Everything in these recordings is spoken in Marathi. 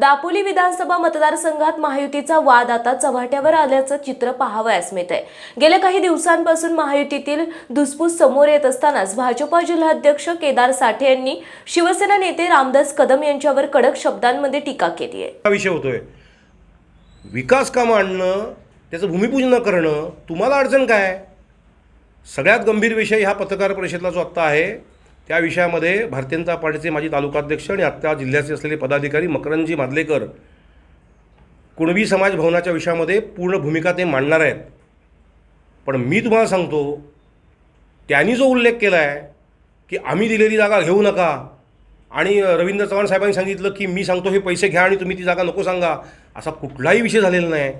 दापोली विधानसभा मतदारसंघात महायुतीचा वाद आता चव्हाट्यावर आल्याचं चित्र पाहावयास मिळत आहे गेल्या काही दिवसांपासून महायुतीतील धुसफूस समोर येत असतानाच भाजपा जिल्हाध्यक्ष केदार साठे यांनी शिवसेना नेते रामदास कदम यांच्यावर कडक शब्दांमध्ये टीका केली आहे हा विषय होतोय. विकास कामं आणणं त्याचं भूमिपूजन करणं तुम्हाला अडचण काय? सगळ्यात गंभीर विषय ह्या पत्रकार परिषदेला जो आत्ता आहे त्या विषयामध्ये भारतीय जनता पार्टीचे माजी तालुकाध्यक्ष आणि आत्ता जिल्ह्याचे असलेले पदाधिकारी मकरंजी मादलेकर कुणबी समाज भवनाच्या विषयामध्ये पूर्ण भूमिका ते मांडणार आहेत. पण मी तुम्हाला सांगतो त्यांनी जो उल्लेख केला आहे की आम्ही दिलेली जागा घेऊ नका आणि रवींद्र चव्हाण साहेबांनी सांगितलं की मी सांगतो हे पैसे घ्या आणि तुम्ही ती जागा नको सांगा असा कुठलाही विषय झालेला नाही.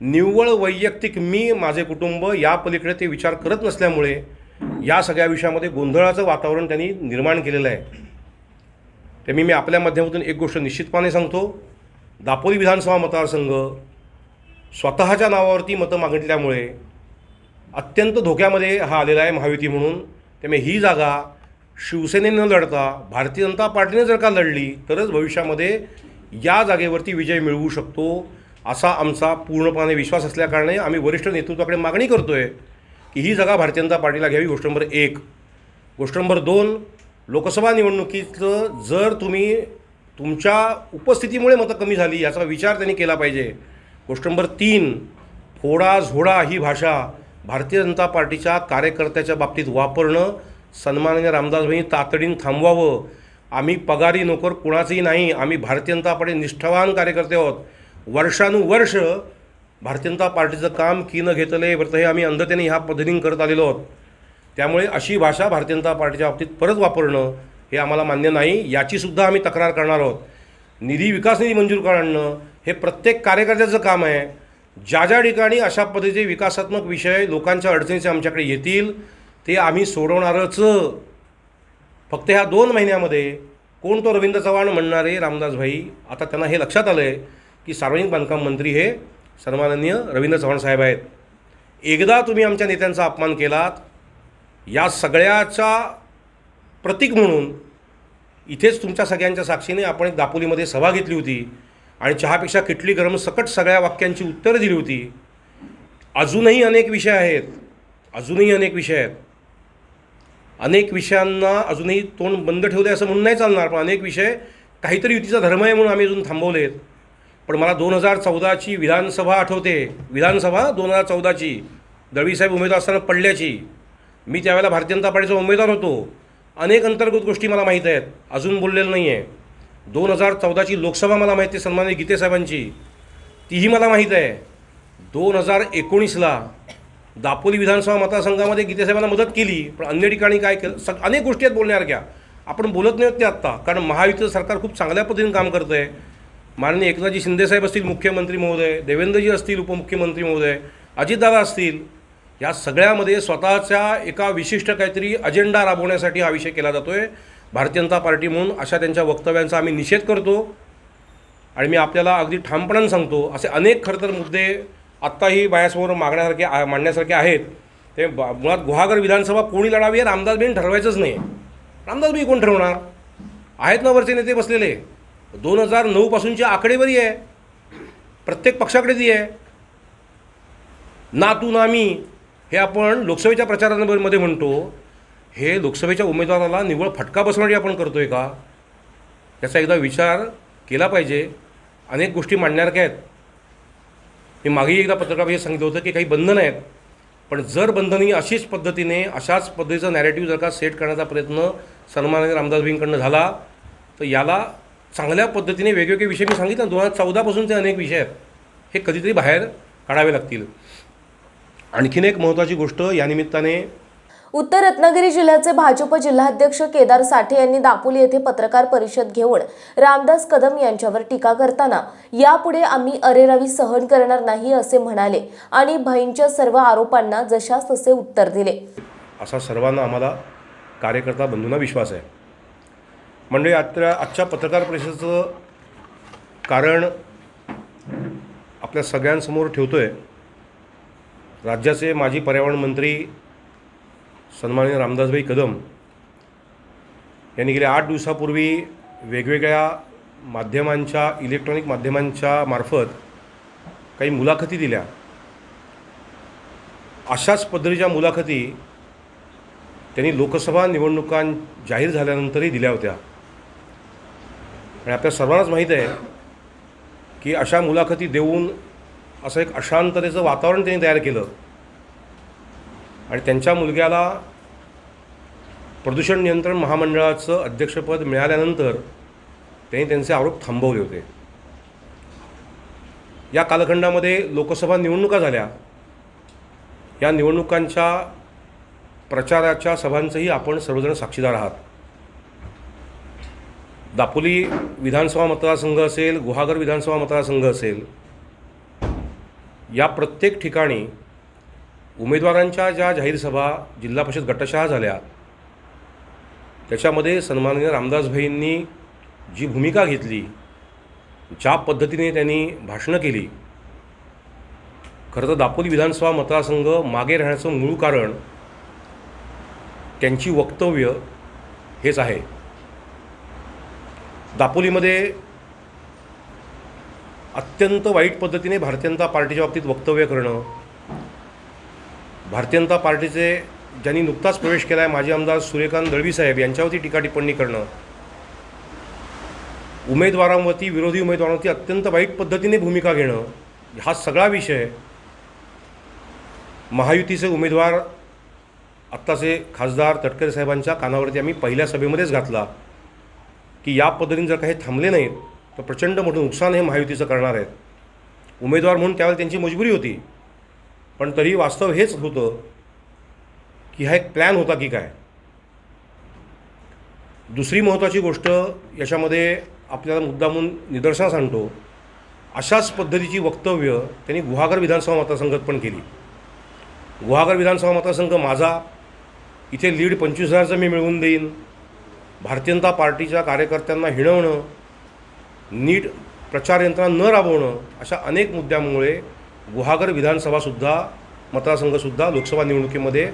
निव्वळ वैयक्तिक मी माझे कुटुंब या पलीकडे ते विचार करत नसल्यामुळे या सगळ्या विषयामध्ये गोंधळाचं वातावरण त्यांनी निर्माण केलेलं आहे. ते मी मी आपल्या माध्यमातून एक गोष्ट निश्चितपणे सांगतो. दापोली विधानसभा मतदारसंघ स्वतःच्या नावावरती मतं मागितल्यामुळे अत्यंत धोक्यामध्ये हा आलेला आहे महायुती म्हणून. त्यामुळे ही जागा शिवसेनेनं न लढता भारतीय जनता पार्टीने जर का लढली तरच भविष्यामध्ये या जागेवरती विजय मिळवू शकतो असा आमचा पूर्णपणे विश्वास असल्याकारणे आम्ही वरिष्ठ नेतृत्वाकडे मागणी करतो आहे की ही जागा भारतीय जनता पार्टीला घ्यावी गोष्ट नंबर एक. गोष्ट नंबर दोन लोकसभा निवडणुकीचं जर तुम्ही तुमच्या उपस्थितीमुळे मतं कमी झाली याचा विचार त्यांनी केला पाहिजे. गोष्ट नंबर तीन फोडा झोडा ही भाषा भारतीय जनता पार्टीच्या कार्यकर्त्याच्या बाबतीत वापरणं सन्माननीय रामदासभाई तातडीनं थांबवावं. आम्ही पगारी नोकर कुणाचंही नाही आम्ही भारतीय जनता पार्टी निष्ठावान कार्यकर्ते आहोत. वर्षानुवर्ष भारतीय जनता पार्टीचं काम की न घेतले व्रत हे आम्ही अंधतेने ह्या पद्धतीने करत आलेलो आहोत. त्यामुळे अशी भाषा भारतीय जनता पार्टीच्या बाबतीत परत वापरणं हे आम्हाला मान्य नाही. याचीसुद्धा आम्ही तक्रार करणार आहोत. निधी विकास निधी मंजूर करणं हे प्रत्येक कार्यकर्त्याचं काम आहे. ज्या ज्या ठिकाणी अशा पद्धतीचे विकासात्मक विषय लोकांच्या अडचणीचे आमच्याकडे येतील ते आम्ही सोडवणारच. फक्त ह्या दोन महिन्यामध्ये कोण तो रवींद्र चव्हाण म्हणणारे रामदासभाई आता त्यांना हे लक्षात आलं आहे की सार्वजनिक बांधकाम मंत्री हे सन्माननीय रवींद्र चव्हाण साहेब आहेत. एकदा तुम्ही आमच्या नेत्यांचा अपमान केलात या सगळ्याचा प्रतीक म्हणून इथेच तुमच्या सगळ्यांच्या साक्षीने आपण एक दापोलीमध्ये सभा घेतली होती आणि चहापेक्षा किटली गरम सकट सगळ्या वाक्यांची उत्तरं दिली होती. अजूनही अनेक विषय आहेत. अजूनही अनेक विषय आहेत. अनेक विषयांना अजूनही तोंड बंद ठेवले असं म्हणून नाही चालणार पण अनेक विषय काहीतरी युतीचा धर्म आहे म्हणून आम्ही अजून थांबवलेत. पण मला दोन हजार चौदाची विधानसभा आठवते. विधानसभा दोन हजार चौदाची. दळवीसाहेब उमेदवार असताना पडल्याची. मी त्यावेळेला भारतीय जनता पार्टीचा उमेदवार होतो. अनेक अंतर्गत गोष्टी मला माहीत आहेत. अजून बोललेलं नाही आहे दोन हजार चौदाची लोकसभा मला माहिती आहे सन्मानित गीतेसाहेबांची तीही मला माहीत आहे. दोन हजार एकोणीसला दापोली विधानसभा मतदारसंघामध्ये गीतेसाहेबांना मदत केली पण अन्य ठिकाणी काय केलं? सग अनेक गोष्टी आहेत बोलण्यासारख्या. आपण बोलत नाही आहोत ते आत्ता कारण महायुतीचं सरकार खूप चांगल्या पद्धतीने काम करतं आहे माननीय एकनाथजी शिंदेसाहेब असतील मुख्यमंत्री महोदय देवेंद्रजी असतील उपमुख्यमंत्री महोदय अजितदादा असतील या सगळ्यामध्ये स्वतःच्या एका विशिष्ट काहीतरी अजेंडा राबवण्यासाठी हा विषय केला जातो आहे भारतीय जनता पार्टी म्हणून अशा त्यांच्या वक्तव्यांचा आम्ही निषेध करतो आणि मी आपल्याला अगदी ठामपणानं सांगतो असे अनेक खरं तर मुद्दे आत्ताही बायासमोर मागण्यासारखे आ- मांडण्यासारखे आहेत. ते मुळात गुहागर विधानसभा कोणी लढावी हे रामदासबीन ठरवायचंच नाही. रामदासबी कोण ठरवणार? आहेत ना वरचे नेते बसलेले. दोन हजार नऊपासूनची आकडेवारी आहे. प्रत्येक पक्षाकडे ती आहे. ना तू ना मी हे आपण लोकसभेच्या प्रचारांमध्ये म्हणतो. हे लोकसभेच्या उमेदवाराला निव्वळ फटका बसवण्यासाठी आपण करतो आहे का? याचा एकदा विचार केला पाहिजे. अनेक गोष्टी मांडण्यासारख्या आहेत. मी मागेही एकदा पत्रकार सांगितलं होतं की काही बंधनं आहेत पण जर बंधनी अशीच पद्धतीने अशाच पद्धतीचा नॅरेटिव्ह जर का सेट करण्याचा प्रयत्न सन्माननीय रामदासभाईंकडनं झाला तर याला चांगल्या पद्धतीने वेगवेगळे विषय मी सांगितलं दोन हजार चौदापासूनचे अनेक विषय आहेत. हे कधीतरी बाहेर काढावे लागतील. आणखीन एक महत्त्वाची गोष्ट या निमित्ताने उत्तर रत्नागिरी जिल्ह्याचे भाजप जिल्हाध्यक्ष केदार साठे यांनी दापोली येथे पत्रकार परिषद घेऊन रामदास कदम यांच्यावर टीका करताना यापुढे आम्ही अरेरावी सहन करणार नाही असे म्हणाले आणि भाईंच्या सर्व आरोपांना जशास तसे उत्तर दिले. असा सर्वांना आम्हाला कार्यकर्ता बंधूंना विश्वास आहे. म्हणजे आजच्या आजच्या पत्रकार परिषदेचं कारण आपल्या सगळ्यांसमोर ठेवतो आहे राज्याचे माजी पर्यावरण मंत्री सन्माननीय रामदासभाई कदम यांनी गेल्या आठ दिवसापूर्वी वेगवेगळ्या माध्यमांच्या इलेक्ट्रॉनिक माध्यमांच्या मार्फत काही मुलाखती दिल्या. अशाच पद्धतीच्या मुलाखती त्यांनी लोकसभा निवडणुका जाहीर झाल्यानंतरही दिल्या होत्या. आणि आपल्या सर्वांनाच माहीत आहे की अशा मुलाखती देऊन असं एक अशांततेचं वातावरण त्यांनी तयार केलं. आणि त्यांच्या मुलग्याला प्रदूषण नियंत्रण महामंडळाचं अध्यक्षपद मिळाल्यानंतर त्यांनी त्यांचे आरोप थांबवले होते. या कालखंडामध्ये लोकसभा निवडणुका झाल्या. या निवडणुकांच्या प्रचाराच्या सभांचंही आपण सर्वजण साक्षीदार आहात. दापोली विधानसभा मतदारसंघ असेल गुहागर विधानसभा मतदारसंघ असेल या प्रत्येक ठिकाणी उमेदवारांच्या ज्या जाहीर सभा जिल्हा परिषद गटशहा झाल्या त्याच्यामध्ये सन्माननीय रामदासभाईंनी जी भूमिका घेतली ज्या पद्धतीने त्यांनी भाषणं केली खरं तर दापोली विधानसभा मतदारसंघ मागे राहण्याचं मूळ कारण त्यांची वक्तव्य हेच आहे. दापोलीमध्ये अत्यंत वाईट पद्धतीने भारतीय जनता पार्टीच्या बाबतीत वक्तव्य करणं भारतीय जनता पार्टीचे ज्यांनी नुकताच प्रवेश केला आहे माजी आमदार सूर्यकांत दळवी साहेब यांच्यावरती टीका टिप्पणी करणं उमेदवारांवरती विरोधी उमेदवारांवरती अत्यंत वाईट पद्धतीने भूमिका घेणं हा सगळा विषय महायुतीचे उमेदवार आत्ताचे खासदार तटकरे साहेबांच्या कानावरती आम्ही पहिल्या सभेमध्येच घातला. की या पद्धतीने जर काही थांबले नाहीत तर प्रचंड मोठं नुकसान हे महायुतीचं करणार आहेत. उमेदवार म्हणून त्यावेळेला त्यांची मजबुरी होती. पण तरी वास्तव हेच होतं की हा एक प्लॅन होता की काय? दुसरी महत्त्वाची गोष्ट याच्यामध्ये आपल्याला मुद्दामून निदर्शनास आणतो. अशाच पद्धतीची वक्तव्य त्यांनी गुहागर विधानसभा मतदारसंघात पण केली. गुहागर विधानसभा मतदारसंघ माझा इथे लीड पंचवीस हजारचं मी मिळवून देईन. भारतीय जनता पार्टीच्या कार्यकर्त्यांना हिणवणं नीट प्रचार यंत्रणा न राबवणं अशा अनेक मुद्द्यांमुळे गुहागर विधानसभासुद्धा मतदारसंघसुद्धा लोकसभा निवडणुकीमध्ये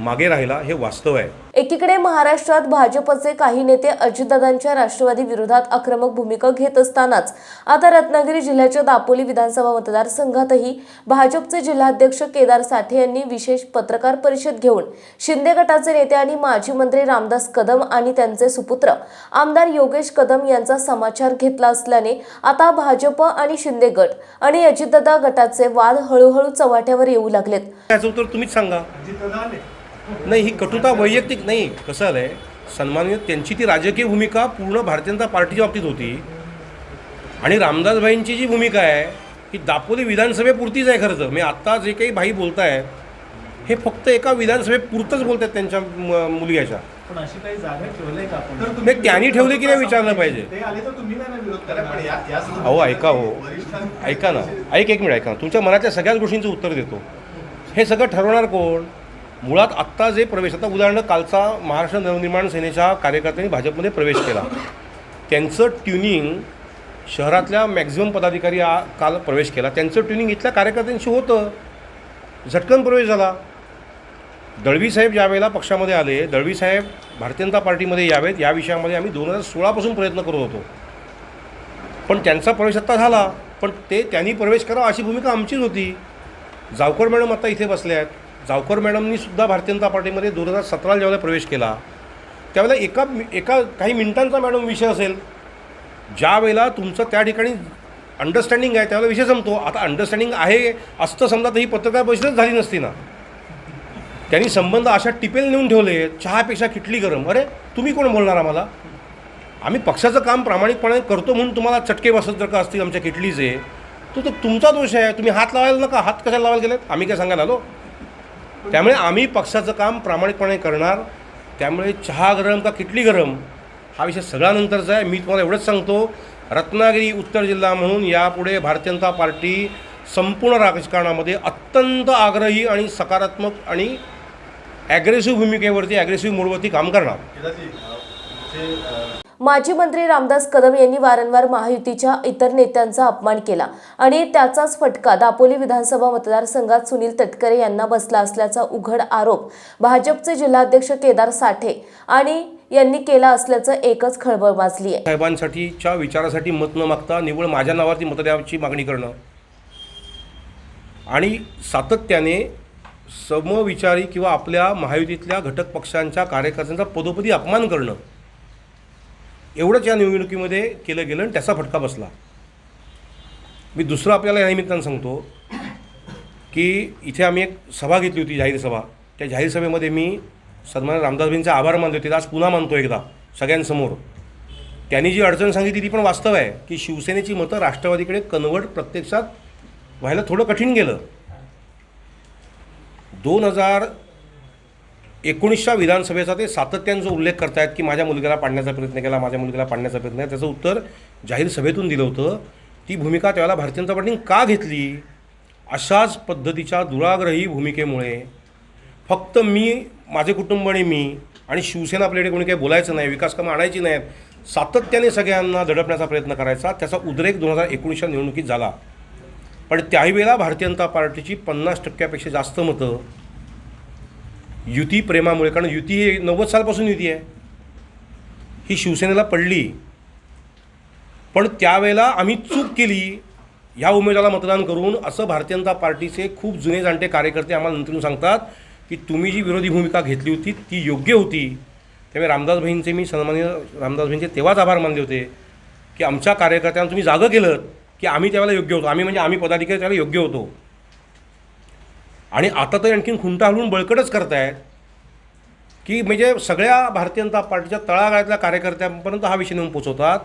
मागे राहिला हे वास्तव आहे. एकीकडे महाराष्ट्रात भाजपचे काही नेते अजितदादांच्या राष्ट्रवादी विरोधात आक्रमक भूमिका घेत असतानाच आता रत्नागिरी जिल्ह्याच्या दापोली विधानसभा मतदारसंघातही भाजपचे जिल्हाध्यक्ष केदार साठे यांनी विशेष पत्रकार परिषद घेऊन शिंदे गटाचे नेते आणि माजी मंत्री रामदास कदम आणि त्यांचे सुपुत्र आमदार योगेश कदम यांचा समाचार घेतला असल्याने आता भाजप आणि शिंदे गट आणि अजितदादा गटाचे वाद हळूहळू चव्हाट्यावर येऊ लागलेत. त्याचं उत्तर तुम्हीच सांगा. नाही ही कटुता वैयक्तिक नाही. कसं आलं आहे सन्माननीय त्यांची ती राजकीय भूमिका पूर्ण भारतीय जनता पार्टीच्या बाबतीत होती. आणि रामदासभाईंची जी भूमिका आहे ही दापोली विधानसभेपुरतीच आहे खरं तर. मी आत्ता जे काही भाई बोलताय हे फक्त एका विधानसभेपुरतंच बोलत आहेत त्यांच्या मुलग्याच्या. पण अशी काही जागा ठेवलंय का आपण? नाही त्यांनी ठेवली की नाही विचारलं पाहिजे. ते आले तर तुम्ही नाही ना विरोध करा पण या- या संदर्भात अहो ऐका हो. ऐका ना. ऐक एक मिनिट ऐका ना. तुमच्या मनातल्या सगळ्याच गोष्टींचं उत्तर देतो. हे सगळं ठरवणार कोण? मुळात आत्ता जे प्रवेश आता उदाहरण कालचा महाराष्ट्र नवनिर्माण सेनेच्या कार्यकर्त्यांनी भाजपमध्ये प्रवेश केला. त्यांचं ट्युनिंग शहरातल्या मॅक्झिमम पदाधिकारी आ काल प्रवेश केला. त्यांचं ट्युनिंग इथल्या कार्यकर्त्यांशी होतं. झटकन प्रवेश झाला. दळवी साहेब पक्षामध्ये आले दळवी साहेब भारतीय जनता पार्टीमध्ये यावेत या विषयामध्ये आम्ही दोन हजार सोळापासून प्रयत्न करत होतो. पण त्यांचा प्रवेश आत्ता झाला. पण ते त्यांनी प्रवेश करावा अशी भूमिका आमचीच होती. जावकर मॅडम आता इथे बसल्या आहेत. जावकर मॅडमनी सुद्धा भारतीय जनता पार्टीमध्ये दोन हजार सतराला ज्यावेळेला प्रवेश केला त्यावेळेला एका एका काही मिनिटांचा मॅडम विषय असेल. ज्या वेळेला तुमचं त्या ठिकाणी अंडरस्टँडिंग आहे त्यावेळेला विषय संपतो. आता अंडरस्टँडिंग आहे असतं समजा तर ही पत्रकार परिषदच झाली नसती ना. त्यांनी संबंध अशा टिपेल नेऊन ठेवले चहापेक्षा किटली गरम. अरे तुम्ही कोण बोलणार आम्हाला? आम्ही पक्षाचं काम प्रामाणिकपणे करतो म्हणून तुम्हाला चटके बसत जर का असतील आमच्या किटलीचे तो तर तुमचा दोष आहे. तुम्ही हात लावायला नका. हात कशाला लावायला गेलेत? आम्ही काय सांगायला आलो? त्यामुळे आम्ही पक्षाचं काम प्रामाणिकपणे करणार. त्यामुळे चहा गरम का किटली गरम हा विषय सगळ्यानंतरचा आहे. मी तुम्हाला एवढंच सांगतो रत्नागिरी उत्तर जिल्हा म्हणून यापुढे भारतीय जनता पार्टी संपूर्ण राजकारणामध्ये अत्यंत आग्रही आणि सकारात्मक आणि ॲग्रेसिव्ह भूमिकेवरती ॲग्रेसिव्ह मूडवरती काम करणार. माजी मंत्री रामदास कदम यांनी वारंवार महायुतीच्या इतर नेत्यांचा अपमान केला आणि त्याचाच फटका दापोली विधानसभा मतदारसंघात सुनील तटकरे यांना बसला असल्याचा उघड आरोप भाजपचे जिल्हाध्यक्ष केदार साठे आणि यांनी केला असल्याचं एकच खळबळ माजली आहे साहेबांसाठीच्या विचारासाठी मत न मागता निव्वळ माझ्या नावावरती मत मागणी करणं आणि सातत्याने समविचारी किंवा आपल्या महायुतीतल्या घटक पक्षांच्या कार्यकर्त्यांचा पदोपदी अपमान करणं एवढंच या निवडणुकीमध्ये केलं गेलं आणि त्याचा फटका बसला. मी दुसरं आपल्याला या निमित्तानं सांगतो की इथे आम्ही एक सभा घेतली होती जाहीर सभा. त्या जाहीर सभेमध्ये मी सन्मान रामदासबींचा आभार मानले होते आज पुन्हा मानतो एकदा सगळ्यांसमोर. त्यांनी जी अडचण सांगितली ती पण वास्तव आहे की शिवसेनेची मतं राष्ट्रवादीकडे कन्वर्ट प्रत्यक्षात व्हायला थोडं कठीण गेलं. दोन हजार एकोणीसच्या विधानसभेचा ते सातत्यानं जो उल्लेख करतायत की माझ्या मुलग्याला पाडण्याचा प्रयत्न केला माझ्या मुलग्याला पाडण्याचा प्रयत्न केला त्याचं उत्तर जाहीर सभेतून दिलं होतं. ती भूमिका त्यावेळेला भारतीय जनता पार्टीने का घेतली? अशाच पद्धतीच्या दुराग्रही भूमिकेमुळे फक्त मी माझे कुटुंब आणि मी आणि शिवसेना आपल्याकडे कोणी काही बोलायचं नाही विकास कामं आणायची नाहीत सातत्याने सगळ्यांना दडपण्याचा प्रयत्न करायचा. त्याचा उद्रेक दोन हजार एकोणीसच्या निवडणुकीत झाला. पण त्याही वेळेला भारतीय जनता पार्टीची पन्नास टक्क्यापेक्षा जास्त मतं युती प्रेमामुळे कारण युती ही नव्वद सालपासून युती आहे. ही शिवसेनेला पडली. पण त्यावेळेला आम्ही चूक केली. ह्या उमेदवाराला मतदान करून असं भारतीय जनता पार्टीचे खूप जुने जाणते कार्यकर्ते आम्हाला नंतरून सांगतात की तुम्ही जी विरोधी भूमिका घेतली होती ती योग्य होती. त्यामुळे रामदास भाईंचे मी सन्मान रामदास भाईंचे तेव्हाच आभार मानले होते की आमच्या कार्यकर्त्यांना तुम्ही जागं केलं की आम्ही त्यावेळेला योग्य होतो. आम्ही म्हणजे आम्ही पदाधिकारी त्यावेळेला योग्य होतो. आणि आता तर आणखीन खुंटा हलवून बळकटच करतायत. की म्हणजे सगळ्या भारतीय जनता पार्टीच्या तळागाळातल्या कार्यकर्त्यांपर्यंत हा विषय नेऊन पोचवतात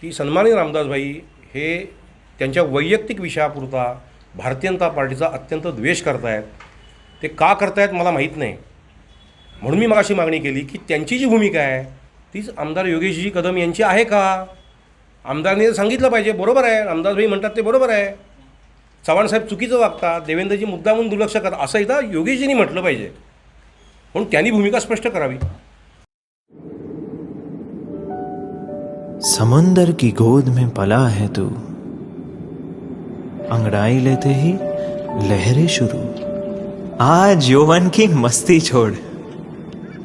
की सन्मानित रामदासभाई हे त्यांच्या वैयक्तिक विषयापुरता भारतीय जनता पार्टीचा अत्यंत द्वेष करतायत. ते का करतायत मला माहीत नाही. म्हणून मी मगाशी मागणी केली की त्यांची जी भूमिका आहे तीच आमदार योगेशजी कदम यांची आहे का? आमदारने सांगितलं पाहिजे बरोबर आहे. रामदासभाई म्हणतात ते बरोबर आहे. चव्हाणसाहेब चुकीचं वागतात देवेंद्रजी मुद्दामून दुर्लक्ष करतात असं एकदा योगेशजींनी म्हटलं पाहिजे. म्हणून त्यांनी भूमिका स्पष्ट करावी. समुंदर की गोद में पला है तू। अंगड़ाई लेते ही लहरें शुरू। आज यौवन की मस्ती छोड़।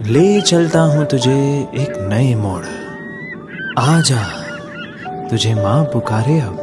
ले चलता हूँ तुझे एक नए मोड़। आजा तुझे माँ पुकारे अब।